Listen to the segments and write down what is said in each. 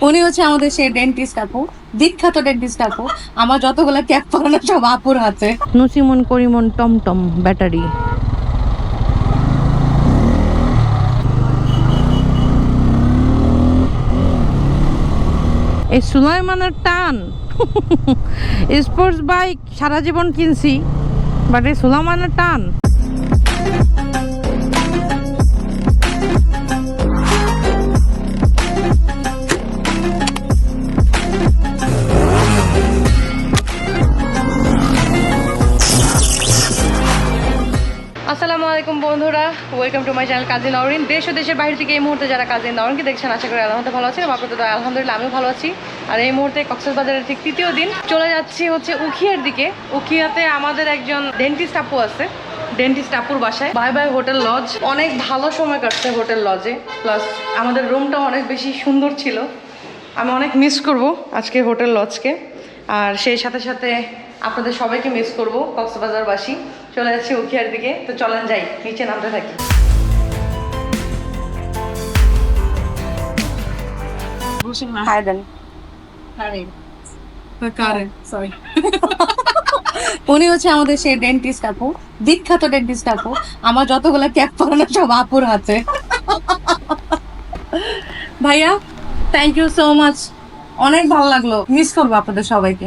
উনি হচ্ছে আমাদের সেই ডেন্টিস্ট আপু বিখ্যাত ডেন্টিস্ট আপু আমার যতগুলো ক্যাপ পরানো সব আপুর হাতে। নসিমন, করিমন, টমটম, ব্যাটারি। এই সুলাইমানের টান। স্পোর্টস বাইক সারা জীবন কিনছি বাট এই সুলাইমানের টান। Welcome to my channel Kazi Nowrin. দেশ ও দেশের বাইরে থেকে এই মুহূর্তে যারা কাজী নওরিনকে দেখছেন, আশা করি আলহামদুলিল্লাহ ভালো আছেন। আপনাদের তো আলহামদুলিল্লাহ, আমিও ভালো আছি। আর এই মুহূর্তে কক্সবাজারের ঠিক তৃতীয় দিন। চলে যাচ্ছি হচ্ছে উখিয়ার দিকে। উখিয়াতে আমাদের একজন ডেন্টিস্ট আপু আছে। ডেন্টিস্ট আপুর বাসায়। বাই বাই হোটেল লজ অনেক ভালো সময় কাটছে হোটেল লজে প্লাস আমাদের রুমটা অনেক বেশি সুন্দর ছিল। আমি অনেক মিস করব আজকে হোটেল লজকে আর সেই সাথে সাথে আপনাদের সবাইকে মিস করব কক্সবাজারবাসী। চলে যাচ্ছি উখিয়ার দিকে। তো চলেন যাই, নিচে নামতে থাকি। হাই দেন সরি উনি হচ্ছে আমাদের সেই ডেন্টিস্ট আপু বিখ্যাত ডেন্টিস্ট আপু আমার যতগুলো ক্যাপ পরানো সব আপুর হাতে। ভাইয়া থ্যাংক ইউ সো মাচ অনেক ভালো লাগল। মিস করব আপনাদের সবাইকে।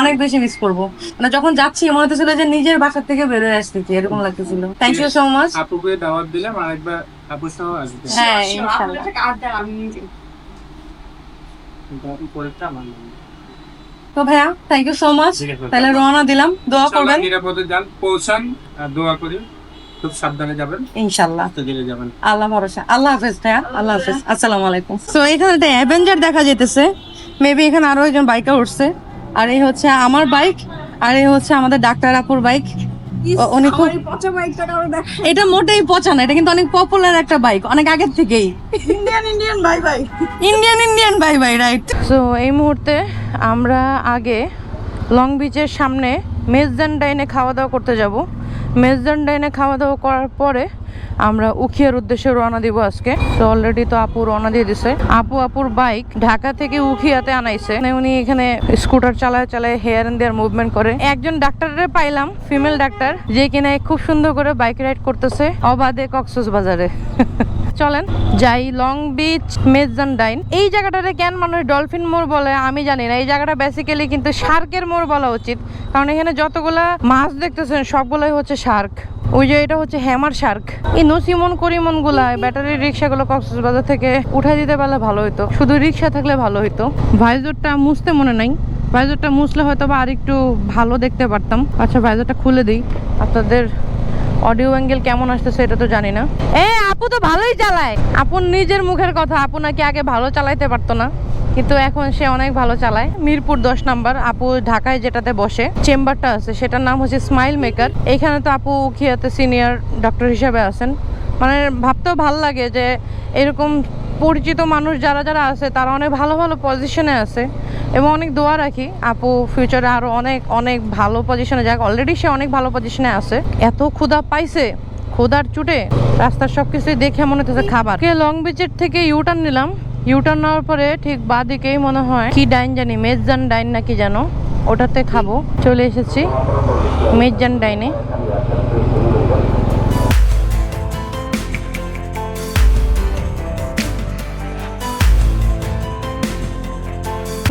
অনেক বেশি মিস করব। মানে যখন যাচ্ছি মনে হতেছিল যে নিজের বাসা থেকে বেরোয় আসতেছি এরকম লাগতেছিল। থ্যাংক ইউ সো মাচ আপুকে দাওয়াত দিলাম আরেকবার আপুর সহ আসবে। হ্যাঁ নাম। তো ভাইয়া থ্যাংক ইউ সো মাচ তাহলে রওনা দিলাম দোয়া করবেন। নিরাপদে যান পৌঁছান আর দোয়া করি। খুব সাবধানে যাবেন। ধীরে যাবেন। আল্লাহ ভরসা। আল্লাহ হাফেজ ভাইয়া। আল্লাহ হাফেজ। আসসালামু আলাইকুম। সো এখানে একটা অ্যাভেঞ্জার দেখা যেতেছে। মেবি এখানে আরও একজন বাইকে উঠছে। আর এই হচ্ছে আমার বাইক আর এই হচ্ছে আমাদের ডাক্তার আপুর বাইক। খুব পচা বাইকটা এটা মোটেই পচা না এটা কিন্তু অনেক পপুলার একটা বাইক অনেক আগের থেকেই। Indian Indian bye bye Indian Indian bye bye right so এই মুহূর্তে আমরা আগে লং বিচের সামনে মেজদান ডাইনে খাওয়া দাওয়া করতে যাব। মেজদান ডাইনে খাওয়া দাওয়া করার পরে আমরা উখিয়ার উদ্দেশ্যে রওনা দিব আজকে। তো অলরেডি তো আপু রওনা দিয়ে দিছে। আপু, আপুর বাইক ঢাকা থেকে উখিয়াতে আনাইছে। মানে উনি এখানে স্কুটার চালায় চালায় হেয়ার এন্ড দেয়ার মুভমেন্ট করে। একজন ডাক্তারের পাইলাম ফিমেল ডাক্তার, যে কিনা খুব সুন্দর করে বাইক রাইড করতেছে অবাধে কক্সস বাজারে চলেন যাই লং বিচ মেজান ডাইন এই জায়গাটারে কেন মানুষ ডলফিন মোড় বলে আমি জানি না। এই জায়গাটা বেসিক্যালি কিন্তু শার্কের মোড় বলা উচিত। কারণ এখানে যতগুলা মাছ দেখতেছেন, সবগুলাই হচ্ছে শার্ক ওই যে এটা হচ্ছে হ্যামার শার্ক। এই নসিমন করিমনগুলা ব্যাটারি রিক্সাগুলো কক্সবাজার থেকে উঠাই দিতে পারলে ভালো হতো শুধু রিক্সা থাকলে ভালো হতো ভাইজরটা মুছতে মনে নাই। ভাইজরটা মুছলে হয়তো বা আরেকটু ভালো দেখতে পারতাম। আচ্ছা ভাইজরটা খুলে দিই। আপনাদের অডিও অ্যাঙ্গেল কেমন আসতেছে এটা তো জানি না। এ আপু তো ভালোই চালায়। আপুর নিজের মুখের কথা আপু নাকি আগে ভালো চালাইতে পারতো না? কিন্তু এখন সে অনেক ভালো চালায়। মিরপুর দশ নাম্বার, আপু ঢাকায় যেটাতে বসে, চেম্বারটা আছে, সেটার নাম হচ্ছে স্মাইল মেকার এখানে তো আপু খিয়াতে সিনিয়র ডক্টর হিসেবে আছেন। মানে ভাবতেও ভালো লাগে যে এরকম পরিচিত মানুষ যারা যারা আছে, তারা অনেক ভালো ভালো পজিশনে আছে। এবং অনেক দোয়া রাখি, আপু ফিউচারে আরও অনেক অনেক ভালো পজিশনে যাক। অলরেডি সে অনেক ভালো পজিশনে আছে। এত ক্ষুধা পাইছে, ক্ষুধার চুটে। রাস্তার সব কিছুই দেখে মনে হচ্ছে খাবার। লং বিচের থেকে ইউটার্ন নিলাম। ইউটার্ন নেওয়ার পরে ঠিক বা দিকেই মনে হয়। কি ডাইন জানি, মেজজান ডাইন নাকি যেন ওটাতে খাব। চলে এসেছি মেজজান ডাইনে।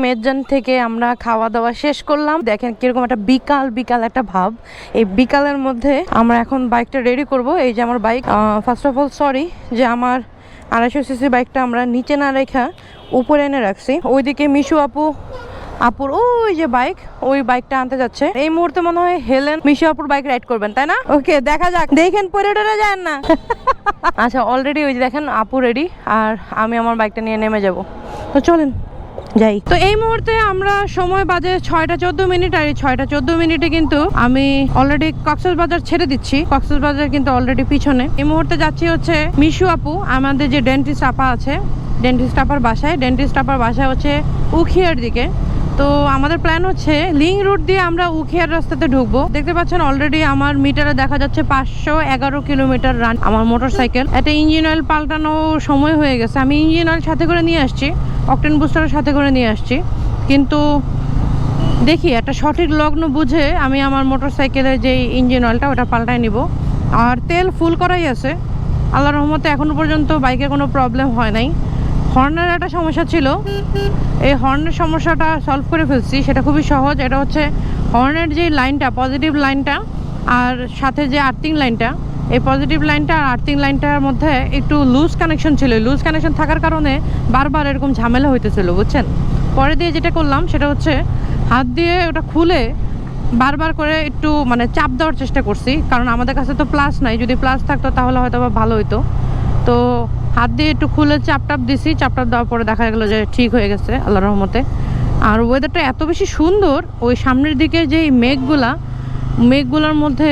মেজান থেকে আমরা খাওয়া দাওয়া শেষ করলাম। দেখেন কীরকম একটা বিকাল বিকাল একটা ভাব। এই বিকালের মধ্যে আমরা এখন বাইকটা রেডি করব। এই যে আমার bike first of all sorry যে আমার আড়াইশো সিসি বাইকটা আমরা নিচে না রেখা উপরে এনে রাখছি। ওইদিকে মিশু আপু, আপুর ওই যে বাইক, ওই বাইকটা আনতে যাচ্ছে। এই মুহূর্তে মনে হয় হেলেন মিশু আপুর বাইক রাইড করবেন, তাই না? ওকে, দেখা যাক। দেখেন পরে যান না। আচ্ছা অলরেডি ওই যে দেখেন, আপু রেডি আর আমি আমার বাইকটা নিয়ে নেমে যাব। তো চলেন। যাই। তো এই মুহূর্তে আমরা সময় বাজে ছয়টা চোদ্দ মিনিট আর এই ছয়টা চোদ্দ মিনিটে কিন্তু আমি অলরেডি কক্সেস বাজার ছেড়ে দিচ্ছি। কক্সেস বাজার কিন্তু অলরেডি পিছনে। এই মুহূর্তে যাচ্ছি হচ্ছে মিশু আপু, আমাদের যে ডেন্টিস্ট আপা আছে ডেন্টিস্ট আপার বাসায়। ডেন্টিস্ট আপার বাসায় হচ্ছে উখিয়ার দিকে। তো আমাদের প্ল্যান হচ্ছে লিং রুট দিয়ে আমরা উখিয়ার রাস্তাতে ঢুকবো। দেখতে পাচ্ছেন অলরেডি আমার মিটারে দেখা যাচ্ছে পাঁচশো এগারো কিলোমিটার রান আমার মোটর সাইকেল একটা ইঞ্জিন অয়েল পাল্টানো সময় হয়ে গেছে। আমি ইঞ্জিন অয়েল সাথে করে নিয়ে আসছি অকটেন বুস্টারের সাথে করে নিয়ে আসছি। কিন্তু দেখি, একটা সঠিক লগ্ন বুঝে আমি আমার মোটর সাইকেলের যে ইঞ্জিন অয়েলটা ওটা পাল্টায় নিব। আর তেল ফুল করাই আছে। আল্লাহ রহমতে এখনও পর্যন্ত বাইকে কোনো প্রবলেম হয় নাই। হর্নের একটা সমস্যা ছিল। এই হর্নের সমস্যাটা সলভ করে ফেলছি, সেটা খুবই সহজ। এটা হচ্ছে হর্নের যে লাইনটা পজিটিভ লাইনটা আর সাথে যে আর্থিং লাইনটা, এই পজিটিভ লাইনটা আর আর্থিং লাইনটার মধ্যে একটু লুজ কানেকশন ছিল। লুজ কানেকশন থাকার কারণে বারবার এরকম ঝামেলা হইতেছিল, বুঝছেন? পরে দিয়ে যেটা করলাম, সেটা হচ্ছে হাত দিয়ে ওটা খুলে বারবার করে একটু মানে চাপ দেওয়ার চেষ্টা করছি। কারণ আমাদের কাছে তো প্লাস নাই, যদি প্লাস থাকতো তাহলে হয়তো ভালো হতো তো হাত দিয়ে একটু খুলে চাপ টাপ দিছি, চাপ টাপ দেওয়ার পরে দেখা গেলো যে ঠিক হয়ে গেছে আল্লাহ রহমতে। আর ওয়েদারটা এত বেশি সুন্দর, ওই সামনের দিকে যেই মেঘগুলা, মেঘগুলোর মধ্যে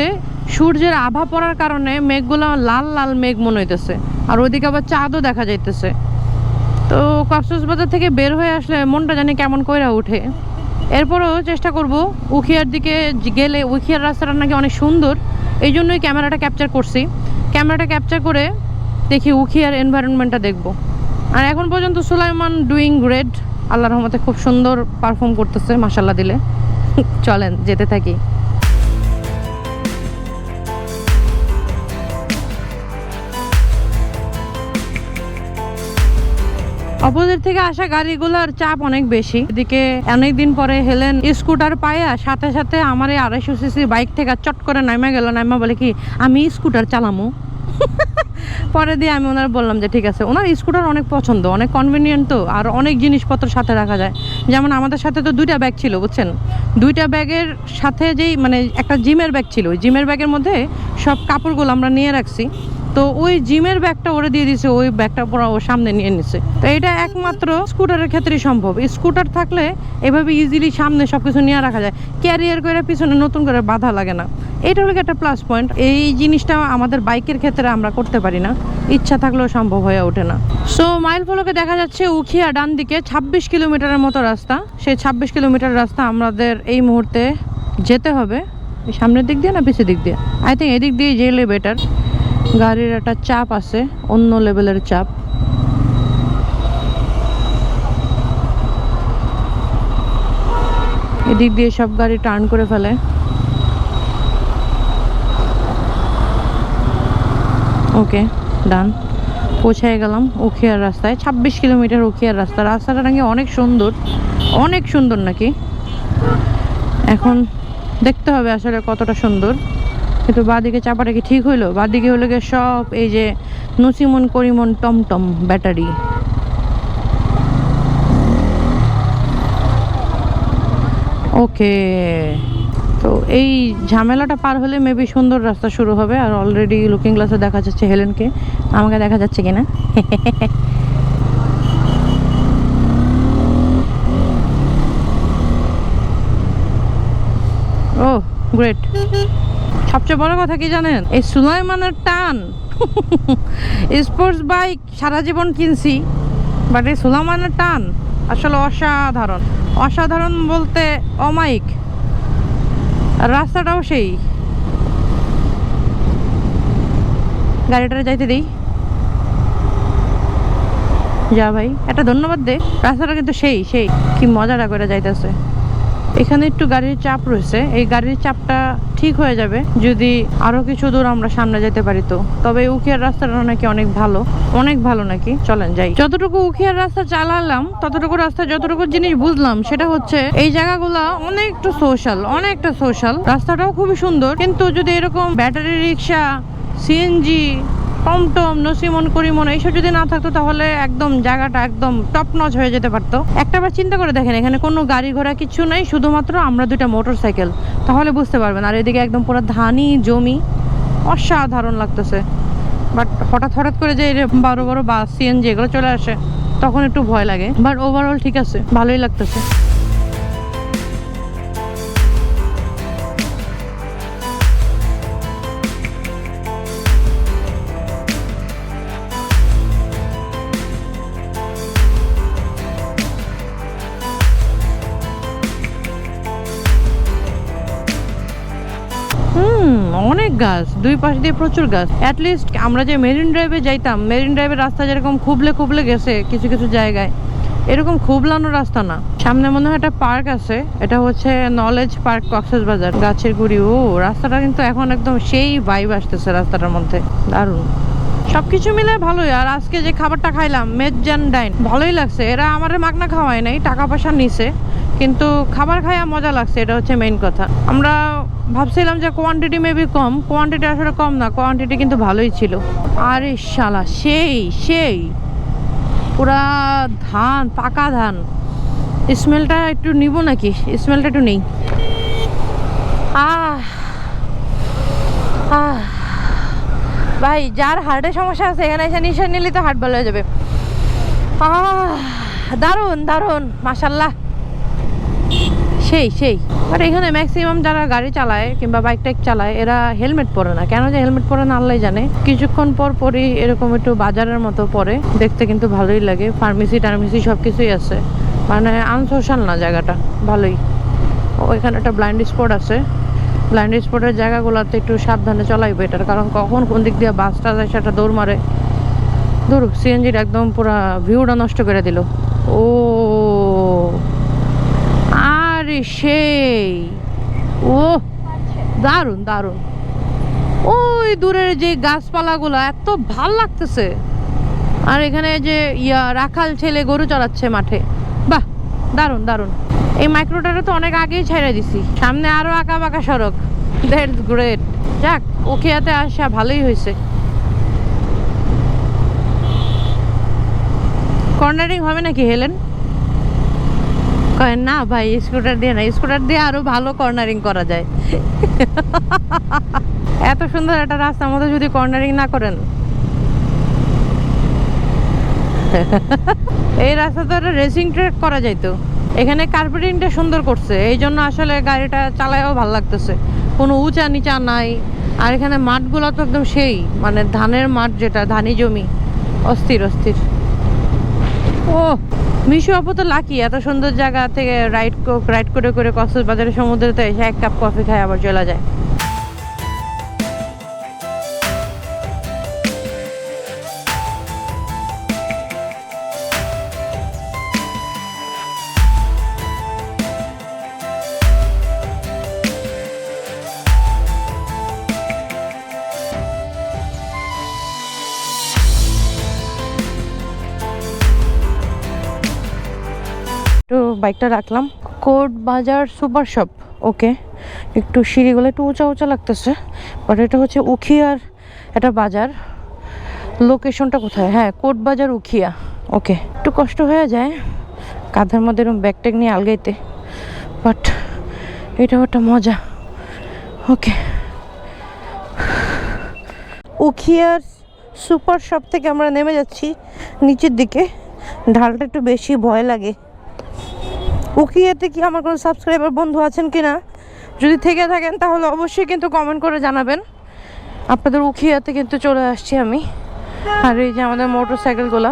সূর্যের আভা পড়ার কারণে মেঘগুলা লাল লাল মেঘ মনে হইতেছে। আর ওইদিকে আবার চাঁদও দেখা যাইতেছে। তো কক্সবাজার থেকে বের হয়ে আসলে মনটা জানি কেমন কইরা উঠে। এরপরও চেষ্টা করব উখিয়ার দিকে গেলে, উখিয়ার রাস্তাটা নাকি অনেক সুন্দর। এই জন্যই ক্যামেরাটা ক্যাপচার করছি। ক্যামেরাটা ক্যাপচার করে দেখি উখিয়ার এনভায়রনমেন্টটা দেখব। আর এখন পর্যন্ত সুলাইমান ডুইং গ্রেট আল্লাহ রহমতে খুব সুন্দর পারফর্ম করতেছে মাসাল্লাহ দিলে। চলেন, যেতে থাকি। অপোজিট থেকে আসা গাড়িগুলোর চাপ অনেক বেশি। এদিকে অনেকদিন পরে হেলেন স্কুটার পায়া, সাথে সাথে আমার এই আড়াইশো সিসি বাইক থেকে চট করে নামা গেল। নামা বলে কি, আমি স্কুটার চালামো। পরে দিয়ে আমি ওনার বললাম যে, ঠিক আছে। ওনার স্কুটার অনেক পছন্দ, অনেক কনভিনিয়েন্ট তো, আর অনেক জিনিসপত্র সাথে রাখা যায়। যেমন আমাদের সাথে তো দুইটা ব্যাগ ছিল, বুঝছেন? দুইটা ব্যাগের সাথে যেই মানে একটা জিমের ব্যাগ ছিল, ওই জিমের ব্যাগের মধ্যে সব কাপড়গুলো আমরা নিয়ে রাখছি। তো ওই জিমের ব্যাগটা ওরে দিয়ে দিছে, ওই ব্যাগটা পুরো ও সামনে নিয়ে নিছে। তো এটা একমাত্র স্কুটারের ক্ষেত্রেই সম্ভব। স্কুটার থাকলে এভাবে ইজিলি সামনে সব কিছু নিয়ে রাখা যায়। ক্যারিয়ার করে পিছনে নতুন করে বাধা লাগে না। এটা হলো একটা প্লাস পয়েন্ট এই জিনিসটা আমাদের বাইকের ক্ষেত্রে আমরা করতে পারি না। ইচ্ছা থাকলেও সম্ভব হয়ে ওঠে না। সো মাইল ফলকে দেখা যাচ্ছে উখিয়া ডান দিকে ছাব্বিশ কিলোমিটারের মতো রাস্তা। সেই ছাব্বিশ কিলোমিটার রাস্তা আমাদের এই মুহূর্তে যেতে হবে। সামনের দিক দিয়ে না পিছের দিক দিয়ে? আই থিঙ্ক এদিক দিয়ে গেলে বেটার গাড়ির একটা চাপ আছে, অন্য লেভেলের চাপ। এদিক দিয়ে সব গাড়ি টার্ন করে ফেলে। ওকে, ডান। পৌঁছায় গেলাম উখিয়ার রাস্তায়। ছাব্বিশ কিলোমিটার উখিয়ার রাস্তা। রাস্তাটা নাকি অনেক সুন্দর। অনেক সুন্দর নাকি? এখন দেখতে হবে আসলে কতটা সুন্দর। কিন্তু বাদিকে চাপাটা কি ঠিক হইল? বাদিকে হলো গিয়ে সব এই যে নসিমন, করিমন, টমটম ব্যাটারি। ওকে, তো এই ঝামেলাটা পার হলে মেবি সুন্দর রাস্তা শুরু হবে, আর অলরেডি লুকিং গ্লাসে দেখা যাচ্ছে হেলেনকে। আমাকে দেখা যাচ্ছে কিনা? ও গ্রেট সবচেয়ে বড় কথা কি জানেন? এই সুলাইমানের টান। স্পোর্টস বাইক সারা জীবন কিনছি বাট এই সুলাইমানের টান আসলে অসাধারণ। অসাধারণ বলতে অমাইক রাস্তাটাও সেই। গাড়িটারে যাইতে দিই। যা ভাই, একটা ধন্যবাদ দে। রাস্তাটা কিন্তু সেই সেই। কি মজাটা করে যাইতেছে। এখানে একটু গাড়ির চাপ রয়েছে। এই গাড়ির চাপটা ঠিক হয়ে যাবে যদি আরও কিছু দূর আমরা সামনে যেতে পারি তো। তবে উখিয়ার রাস্তাটা নাকি অনেক ভালো। অনেক ভালো নাকি? চলেন যাই। যতটুকু উখিয়ার রাস্তা চালালাম, ততটুকু রাস্তা, যতটুকু জিনিস বুঝলাম, সেটা হচ্ছে এই জায়গাগুলো অনেকটা সোশ্যাল অনেকটা সোশ্যাল রাস্তাটাও খুবই সুন্দর। কিন্তু যদি এরকম ব্যাটারি রিক্সা সিএনজি টমটম নসিমন, করিমন, এইসব যদি না থাকতো তাহলে একদম জায়গাটা একদম টপ নচ হয়ে যেতে পারতো। একটা বার চিন্তা করে দেখেন, এখানে কোনো গাড়ি ঘোড়া কিছু নাই, শুধুমাত্র আমরা দুইটা মোটর সাইকেল তাহলে বুঝতে পারবেন, আর এদিকে একদম পুরো ধানি জমি, অসাধারণ লাগতেছে। বাট হঠাৎ হঠাৎ করে যে বড় বড় বাস সিএনজি এগুলো চলে আসে, তখন একটু ভয় লাগে। বাট ওভারঅল ঠিক আছে, ভালোই লাগতেছে। গাছ, দুই পাশ দিয়ে প্রচুর গাছ। অ্যাটলিস্ট আমরা যে মেরিন ড্রাইভে যাইতাম মেরিন ড্রাইভের রাস্তা যেরকম খুবলে খুবলে গেছে কিছু কিছু জায়গায়, এরকম খুবলানো রাস্তা না। সামনে মনে হয় একটা পার্ক আছে, এটা হচ্ছে নলেজ পার্ক কক্সেস বাজার গাছের গুড়ি, ও, রাস্তাটা কিন্তু এখন একদম সেই ভাইব আসতেছে রাস্তাটার মধ্যে। দারুণ। সবকিছু মিলে ভালোই। আর আজকে যে খাবারটা খাইলাম মেজান ডাইন ভালোই লাগছে। এরা আমার মাগনা খাওয়ায় নাই, টাকা পয়সা নিছে, কিন্তু খাবার খাইয়া মজা লাগছে, এটা হচ্ছে মেইন কথা। আমরা ভাবছিলাম যে কোয়ান্টিটি মেবি কম কোয়ান্টিটি আসলে কম না কোয়ান্টিটি কিন্তু ভালোই ছিল। আরে শালা, সেই সেই। পুরা ধান, পাকা ধান। স্মেলটা একটু নিব নাকি? স্মেলটা একটু নেই। আহ আহ। ভাই, যার হার্টের সমস্যা আছে, এখানে এসে নিঃশ্বাস নিলে তো হার্ট ভালো হয়ে যাবে। দারুণ দারুণ মাশাল্লাহ সেই সেই। আর এখানে ম্যাক্সিমাম যারা গাড়ি চালায় কিংবা বাইক টাইক চালায়, এরা হেলমেট পরে না। কেন যে হেলমেট পরে না আল্লাহ জানে। কিছুক্ষণ পর পরই এরকম একটু বাজারের মতো পরে। দেখতে কিন্তু ভালোই লাগে। ফার্মেসি টার্মেসি সব কিছুই আছে। মানে আনসোশাল না জায়গাটা। ভালোই। ও, এখানে একটা ব্লাইন্ড স্পট আছে। ব্লাইন্ড স্পটের জায়গাগুলোতে একটু সাবধানে চলাই বেটার কারণ কখন কোন দিক দিয়ে বাসটা যায় সেটা দৌড় মারে। দূর সিএনজির একদম পুরা ভিউটা নষ্ট করে দিল। ও, আরে সেই ও দারুণ দারুণ। ওই দূরের যে গাছপালাগুলো, এত ভালো লাগতেছে। আর এখানে যে ইয়া রাখাল ছেলে গরু চড়াচ্ছে মাঠে। বাহ, দারুণ দারুণ। এই মাইক্রোটারে তো অনেক আগেই ছেড়ে দিছি। সামনে আরও আঁকা বাঁকা সড়ক। দ্যাটস গ্রেট যাক ওখিয়াতে আসা ভালোই হয়েছে। কর্নারিং হবে নাকি হেলেন কয়, না ভাই স্কুটার দিয়ে না। স্কুটার দিয়ে আরও ভালো কর্নারিং করা যায়। এত সুন্দর একটা রাস্তার মধ্যে যদি কর্নারিং না করেন। এই রাস্তাতে একটা রেসিং ট্রেক করা যাইতো। এখানে কার্পেটিংটা সুন্দর করছে এই জন্য আসলে গাড়িটা চালায়ও ভালো লাগতেছে। কোনো উঁচা নিচা নাই, আর এখানে মাঠগুলো তো একদম সেই মানে ধানের মাঠ যেটা, ধানি জমি, অস্থির অস্থির। ও, মিশু আপু তো লাকি এত সুন্দর জায়গা থেকে রাইড রাইড করে করে কক্সবাজারের সমুদ্রেতে এসে এক কাপ কফি খায়, আবার চলে যায়। একটু বাইকটা রাখলাম। কোট, বাজার, সুপার শপ ওকে একটু সিঁড়িগুলো একটু উঁচা উঁচা লাগতেছে বাট এটা হচ্ছে উখিয়ার একটা বাজার। লোকেশনটা কোথায়? হ্যাঁ কোট বাজার উখিয়া ওকে একটু কষ্ট হয়ে যায়, কাঁধের মধ্যে এরকম ব্যাগট্যাগ নিয়ে আলগাইতে বাট এটাও একটা মজা ওকে উখিয়ার সুপার শপ থেকে আমরা নেমে যাচ্ছি, নিচের দিকে। ঢালটা একটু বেশি ভয় লাগে। উকিয়াতে কি আমার কোনো সাবস্ক্রাইবার বন্ধু আছেন কি না যদি থেকে থাকেন, তাহলে অবশ্যই কিন্তু কমেন্ট করে জানাবেন। আপনাদের উখিয়াতে কিন্তু চলে আসছি আমি। আর এই যে আমাদের মোটর সাইকেলগুলো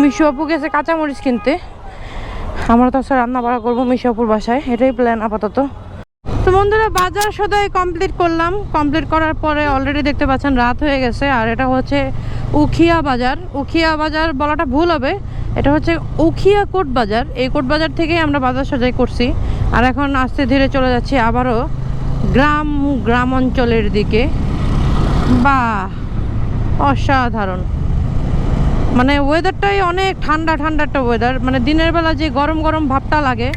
মিশু আপু গেছে কাঁচামরিচ কিনতে। আমরা তো রান্না বাড়া করব মিশু আপুর বাসায়। এটাই প্ল্যান আপাতত। তো বন্ধুরা, বাজার সদাই কমপ্লিট করলাম। কমপ্লিট করার পরে অলরেডি দেখতে পাচ্ছেন রাত হয়ে গেছে। আর এটা হচ্ছে উখিয়া বাজার। উখিয়া বাজার বলাটা ভুল হবে। এটা হচ্ছে উখিয়া কোট বাজার এই কোট বাজার থেকেই আমরা বাজার সাজাই করছি। আর এখন আস্তে ধীরে চলে যাচ্ছি আবারও গ্রাম গ্রাম অঞ্চলের দিকে। বা অসাধারণ। মানে ওয়েদারটাই অনেক ঠান্ডা ঠান্ডা একটা ওয়েদার মানে দিনের বেলা যে গরম গরম ভাবটা লাগে,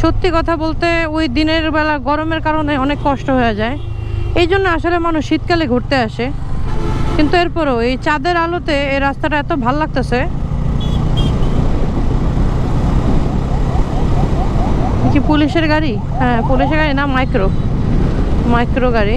সত্যি কথা বলতে ওই দিনের বেলা গরমের কারণে অনেক কষ্ট হয়ে যায়। এই জন্য আসলে মানুষ শীতকালে ঘুরতে আসে। কিন্তু এরপরও এই চাঁদের আলোতে এই রাস্তাটা এত ভালো লাগতেছে। কি পুলিশের গাড়ি? হ্যাঁ পুলিশের গাড়ি না মাইক্রো। মাইক্রো গাড়ি।